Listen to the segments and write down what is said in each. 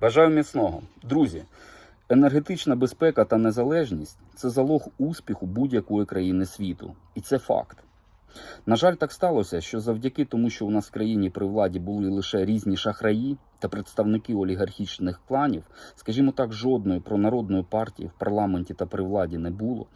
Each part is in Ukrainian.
Бажаю міцного. Друзі, енергетична безпека та незалежність це залог успіху будь-якої країни світу. І це факт. На жаль, так сталося, що завдяки тому, що у нас в країні при владі були лише різні шахраї та представники олігархічних кланів, скажімо так, жодної пронародної партії в парламенті та при владі не було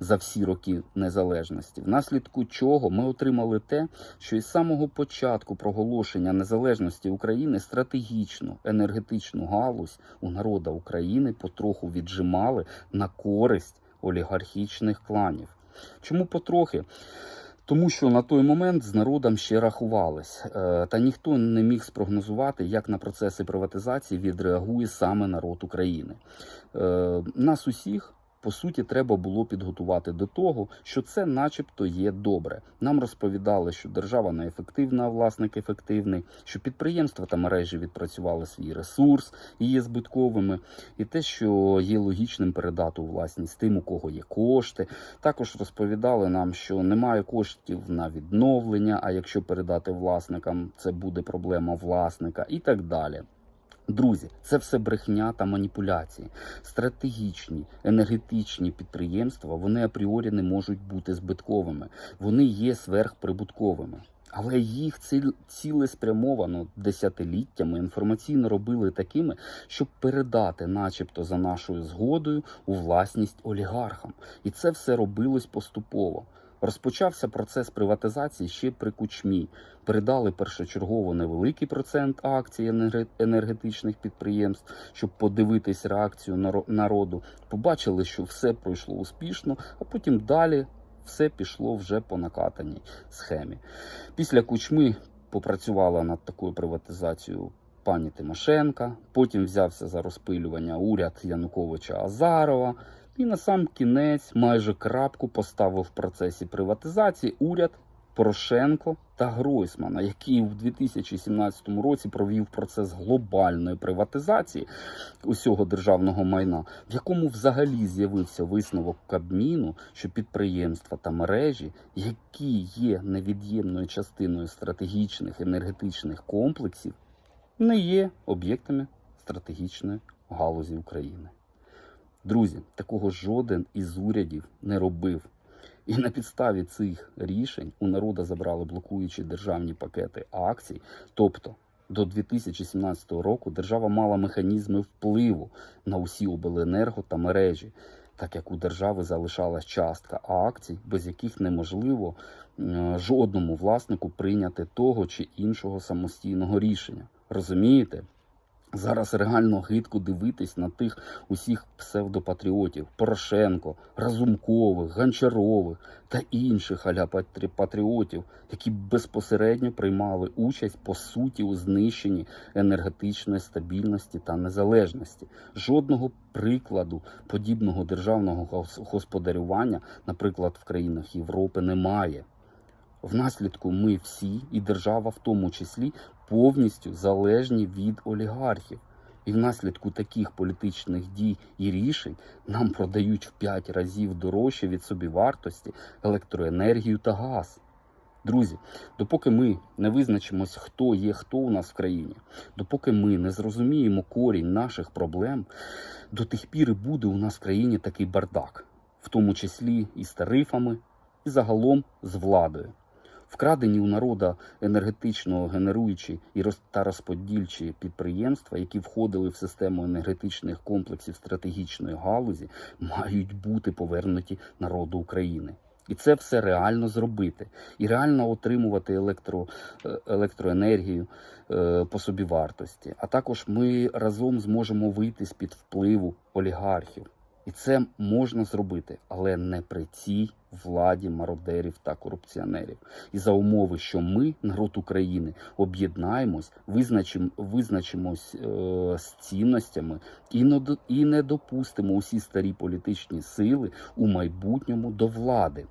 за всі роки незалежності. Внаслідку чого ми отримали те, що із самого початку проголошення незалежності України стратегічну енергетичну галузь у народа України потроху віджимали на користь олігархічних кланів. Чому потрохи? Тому що на той момент з народом ще рахувались, Е, та ніхто не міг спрогнозувати, як на процеси приватизації відреагує саме народ України. Е, Нас усіх. По суті, треба було підготувати до того, що це, начебто, є добре. Нам розповідали, що держава неефективна, а власник ефективний, що підприємства та мережі відпрацювали свій ресурс і є збитковими, і те, що є логічним передати у власність тим, у кого є кошти. Також розповідали нам, що немає коштів на відновлення. А якщо передати власникам, це буде проблема власника і так далі. Друзі, це все брехня та маніпуляції. Стратегічні енергетичні підприємства вони апріорі не можуть бути збитковими. Вони є сверхприбутковими. Але їх цілеспрямовано десятиліттями інформаційно робили такими, щоб передати, начебто, за нашою згодою у власність олігархам. І це все робилось поступово. Розпочався процес приватизації ще при кучмі. Передали першочергово невеликий процент акцій енергетичних підприємств, щоб подивитись реакцію народу. Побачили, що все пройшло успішно, а потім далі все пішло вже по накатаній схемі. Після кучми попрацювала над такою приватизацією пані Тимошенка. Потім взявся за розпилювання уряд Януковича Азарова. І на сам кінець майже крапку поставив в процесі приватизації уряд Порошенко та Гройсмана, який в 2017 році провів процес глобальної приватизації усього державного майна, в якому взагалі з'явився висновок Кабміну, що підприємства та мережі, які є невід'ємною частиною стратегічних енергетичних комплексів, не є об'єктами стратегічної галузі України. Друзі, такого жоден із урядів не робив. І на підставі цих рішень у народа забрали блокуючі державні пакети акцій. Тобто до 2017 року держава мала механізми впливу на усі обленерго та мережі, так як у держави залишалась частка акцій, без яких неможливо е, жодному власнику прийняти того чи іншого самостійного рішення. Розумієте? Зараз реально гидко дивитись на тих усіх псевдопатріотів Порошенко, Разумкових, Гончарових та інших аля патріотів, які безпосередньо приймали участь по суті у знищенні енергетичної стабільності та незалежності. Жодного прикладу подібного державного господарювання, наприклад, в країнах Європи, немає. Внаслідку ми всі, і держава в тому числі, повністю залежні від олігархів. І внаслідку таких політичних дій і рішень нам продають в 5 разів дорожче від собівартості електроенергію та газ. Друзі, допоки ми не визначимось, хто є хто у нас в країні, допоки ми не зрозуміємо корінь наших проблем, до тих пір і буде у нас в країні такий бардак, в тому числі і з тарифами, і загалом з владою. Вкрадені у народа енергетично генеруючі і та розподільчі підприємства, які входили в систему енергетичних комплексів стратегічної галузі, мають бути повернуті народу України. І це все реально зробити, і реально отримувати електро, е, електроенергію е, по собівартості. А також ми разом зможемо вийти з під впливу олігархів. І це можна зробити, але не при цій владі мародерів та корупціонерів. І за умови, що ми, народ України, об'єднаємось, визначимо, визначимось е, з цінностями і не, і не допустимо усі старі політичні сили у майбутньому до влади.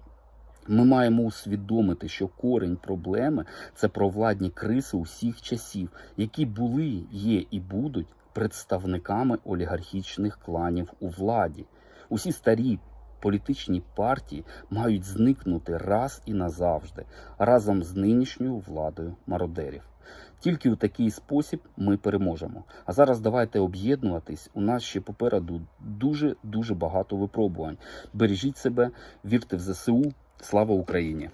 Ми маємо усвідомити, що корінь проблеми це провладні криси усіх часів, які були, є і будуть представниками олігархічних кланів у владі. Усі старі політичні партії мають зникнути раз і назавжди разом з нинішньою владою мародерів. Тільки у такий спосіб ми переможемо. А зараз давайте об'єднуватись. У нас ще попереду дуже дуже багато випробувань. Бережіть себе, вірте в ЗСУ. Слава Україні!